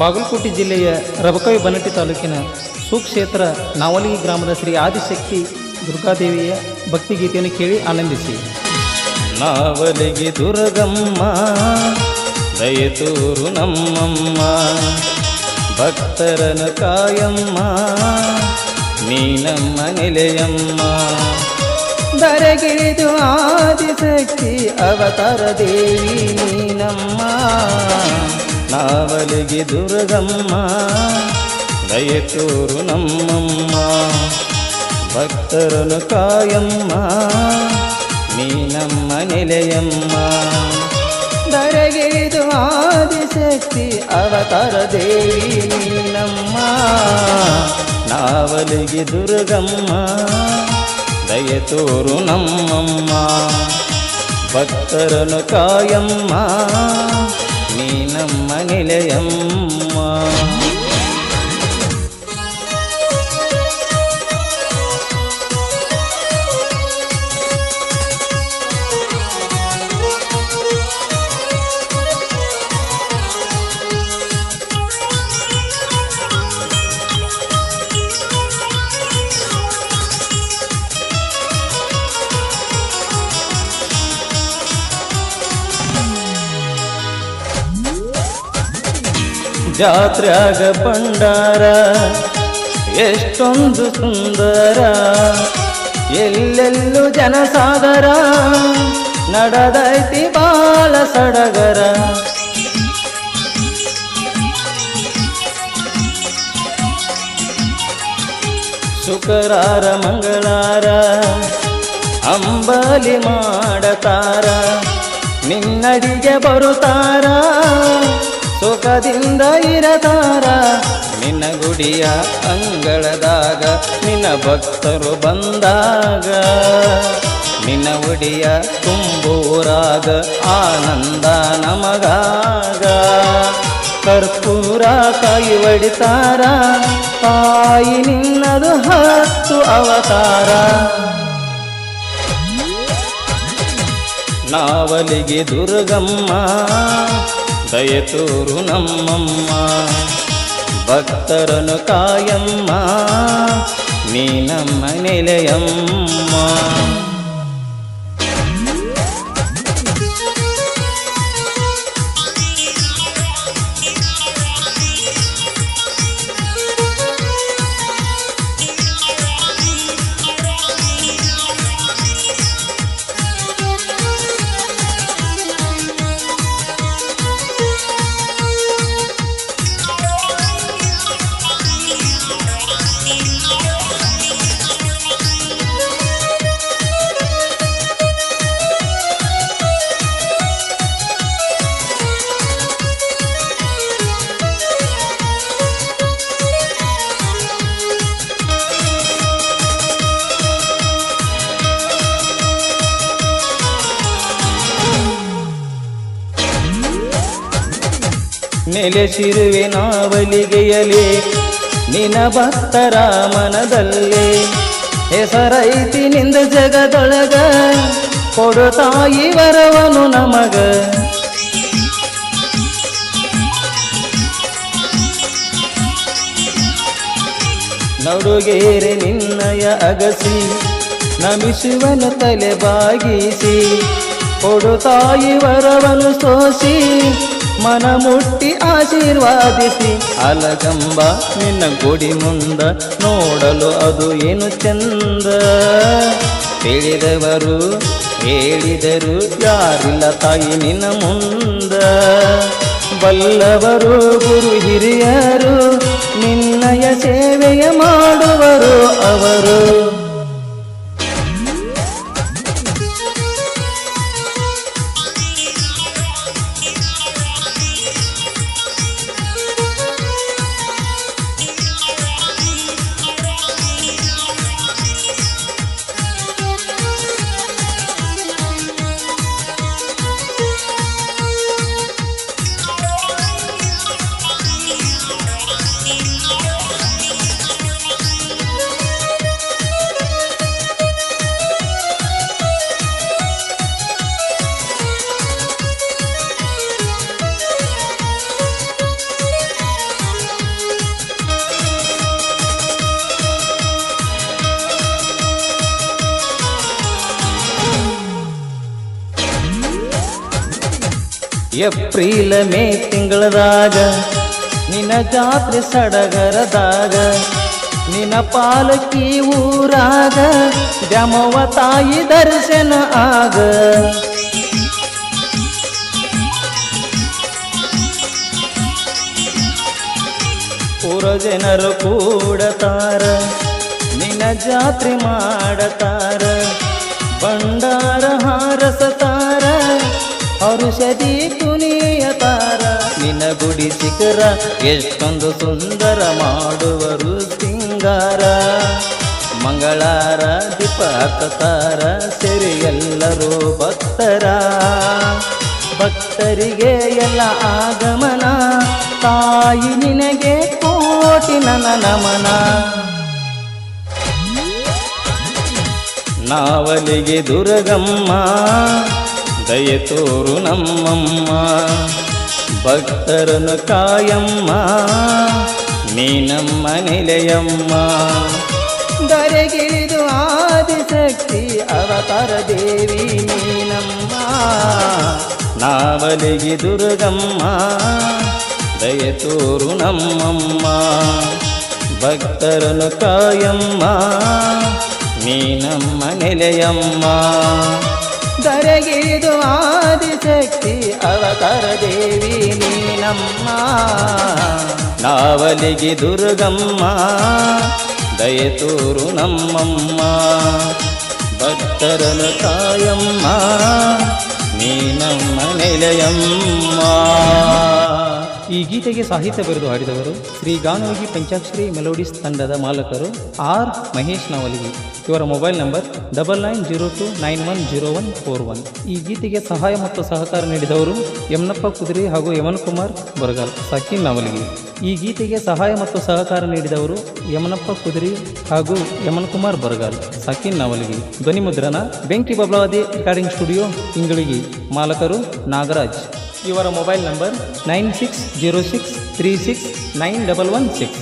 ಬಾಗಲಕೋಟೆ ಜಿಲ್ಲೆಯ ರಬಕವಿ ಬನಟ್ಟಿ ತಾಲೂಕಿನ ಸುಕ್ಷೇತ್ರ ನಾವಲಿಗಿ ಗ್ರಾಮದ ಶ್ರೀ ಆದಿಶಕ್ತಿ ದುರ್ಗಾದೇವಿಯ ಭಕ್ತಿಗೀತೆಯನ್ನು ಕೇಳಿ ಆನಂದಿಸಿ. ನಾವಲಿಗಿ ದುರ್ಗಮ್ಮ ದಯತೂರು ನಮ್ಮಮ್ಮ ಭಕ್ತರನ ಕಾಯಮ್ಮ ನೀನಮ್ಮ ನೆಲೆಯಮ್ಮ. ದರಗಿಳಿದು ಆದಿಶಕ್ತಿ ಅವತಾರ ದೇವಿ ನೀನಮ್ಮ. ನಾವಲಿಗೆ ದುರ್ಗಮ್ಮ ದಯತೋರು ನಮ್ಮಮ್ಮ. ಭಕ್ತರನು ಕಾಯಮ್ಮ ನೀ ನಮ್ಮ ನೆಲೆಯಮ್ಮ. ದರಗಿಳಿದು ಆದಿಶಕ್ತಿ, ಅವತಾರ ದೇವಿ ನೀನಮ್ಮ ನಾವಲಿಗಿ ದುರ್ಗಮ್ಮ ದಯತೋರು ನಮ್ಮಮ್ಮ. ಭಕ್ತರನು ಕಾಯಮ್ಮ ನೀ ನಿಲಯಮ್ಮ. ಜಾತ್ರ್ಯಾಗ ಭಂಡಾರ, ಎಷ್ಟೊಂದು ಸುಂದರ. ಎಲ್ಲೆಲ್ಲೂ ಜನಸಾಗರ ನಡೆದೈತಿ ಬಾಲ ಸಡಗರ. ಶುಕ್ರಾರ ಮಂಗಳಾರ ಅಂಬಲಿ ಮಾಡತಾರ, ನಿನ್ನಡಿಗೆ ಬರುತ್ತಾರ. ಸುಖದಿಂದ ಇರತಾರ ನಿನ್ನ ಗುಡಿಯ ಅಂಗಳದಾಗ ನಿನ್ನ ಭಕ್ತರು ಬಂದಾಗ. ನಿನ್ನ ಉಡಿಯ ತುಂಬೂರಾಗ ಆನಂದ ನಮಗಾಗ. ಕರ್ಪೂರ ಕೈ ಒಡಿತಾರ ತಾಯಿ ನಿನ್ನದು ಹತ್ತು ಅವತಾರ. ನಾವಲಿಗೆ ದುರ್ಗಮ್ಮ. ದಯತೂರು ನಮ್ಮಮ್ಮ. ಭಕ್ತರನು ಕಾಯಮ್ಮ. ನೀ ನಮ್ಮ ನೆಲೆಯಮ್ಮ. ನೆಲೆಸಿರುವೆ ನಾವಲಿಗೆಯಲಿ ನಿನ ಭಕ್ತರ ಮನದಲ್ಲಿ ಹೆಸರೈತಿ ನಿಂದ ಜಗದೊಳಗ ಕೊಡು ತಾಯಿ ವರವನು ನಮಗ. ನಡುಗೇರೆ ನಿನ್ನಯ ಅಗಸಿ, ನಮಿಸುವನು ತಲೆ ಬಾಗಿಸಿ, ಕೊಡು ತಾಯಿ ವರವನು ಸೋಸಿ ಮನ ಮುಟ್ಟಿ ಆಶೀರ್ವಾದಿಸಿ ಅಲಗಂಬ ನಿನ್ನ ಗುಡಿ ಮುಂದ ನೋಡಲು ಅದು ಏನು ಚಂದ. ತಿಳಿದವರು ಹೇಳಿದರು, ಯಾರಿಲ್ಲ ತಾಯಿ ನಿನ್ನ ಮುಂದ. ಬಲ್ಲವರು, ಗುರು ಹಿರಿಯರು, ನಿನ್ನಯ ಸೇವೆಯ ಮಾಡುವರು ಅವರು. ಏಪ್ರಿಲ್ ಮೇ ತಿಂಗಳದಾಗ, ನಿನ್ನ ಜಾತ್ರೆ ಸಡಗರದಾಗ, ನಿನ್ನ ಪಾಲಕಿ ಊರಾಗ ಜಮವ ತಾಯಿ ದರ್ಶನ ಆಗ. ಊರ ಜನರು ಕೂಡತಾರ, ನಿನ್ನ ಜಾತ್ರೆ ಮಾಡತಾರ, ಭಂಡಾರ ಹಾರಸತಾರ. ಔಷಧಿ ಕುಣಿಯತಾರ ನಿನ್ನ ಗುಡಿ ಶಿಖರ, ಎಷ್ಟೊಂದು ಸುಂದರ ಮಾಡುವರು ಸಿಂಗಾರ ಮಂಗಳಾರ ದೀಪ ತಾರ, ಸೆರೆ ಎಲ್ಲರೂ ಭಕ್ತರ. ಭಕ್ತರಿಗೆ ಎಲ್ಲ ಆಗಮನ, ತಾಯಿ ನಿನಗೆ ಕೋಟಿ ನನ್ನ ನಮನ. ನಾವಲಿಗೆ ದುರ್ಗಮ್ಮ ದಯ ತೋರು ನಮ್ಮಮ್ಮ. ಭಕ್ತರನ್ನು ಕಾಯಮ್ಮ. ನೀ ನಮ್ಮ ನಿಲೆಯಮ್ಮ. ದರೆಗಿಳಿದು ಆದಿಶಕ್ತಿ ಅವತಾರ ದೇವಿ ನೀನಮ್ಮ ನಾವಲಿಗೆ ದುರ್ಗಮ್ಮ. ದಯ ತೋರು ನಮ್ಮಮ್ಮ. ಭಕ್ತರನ್ನು ಕಾಯಮ್ಮ. ನೀ ನಮ್ಮ ನೆಲೆಯಮ್ಮ ದರೆಗಿಳಿದು ಆದಿಶಕ್ತಿ ಅವತಾರ ದೇವಿ ನೀನಮ್ಮ ನಾವಲಿಗೆ ದುರ್ಗಮ್ಮ ದಯ ತೋರು ನಮ್ಮಮ್ಮ ಭಕ್ತರನು ಕಾಯಮ್ಮ ನೀ ನಮ್ಮ ನೆಲೆಯಮ್ಮ ಈ ಗೀತೆಗೆ ಸಾಹಿತ್ಯ ಬರೆದು ಹಾಡಿದವರು ಶ್ರೀ ಗಾನೋಗಿ ಪಂಚಾಕ್ಷರಿ ಮೆಲೋಡಿಸ್ ತಂಡದ ಮಾಲಕರು ಆರ್ ಮಹೇಶ್ ನವಲಿಗಿ. ಇವರ mobile number double nine zero two nine one zero one four one. ಈ ಗೀತೆಗೆ ಸಹಾಯ ಮತ್ತು ಸಹಕಾರ ನೀಡಿದವರು ಯಮನಪ್ಪ ಕುದುರೆ ಹಾಗೂ ಯಮನ್ ಕುಮಾರ್ ಬರಗಾಲ್ ಸಕೀನ್ ನವಲಿಗಿ. ಈ ಗೀತೆಗೆ ಸಹಾಯ ಮತ್ತು ಸಹಕಾರ ನೀಡಿದವರು ಯಮನಪ್ಪ ಕುದುರೆ ಹಾಗೂ ಯಮನ್ ಕುಮಾರ್ ಬರಗಾಲ್ ಸಕೀನ್ ನವಲಿಗಿ. ಧ್ವನಿ ಮುದ್ರಣ ಬೆಂಕಿ ಬಬ್ಲಾದಿ ರೆಕಾರ್ಡಿಂಗ್ ಸ್ಟುಡಿಯೋ ಇಂಗಳಿಗಿ ಮಾಲಕರು ನಾಗರಾಜ್. ಇವರ mobile number nine six zero six three six nine double one six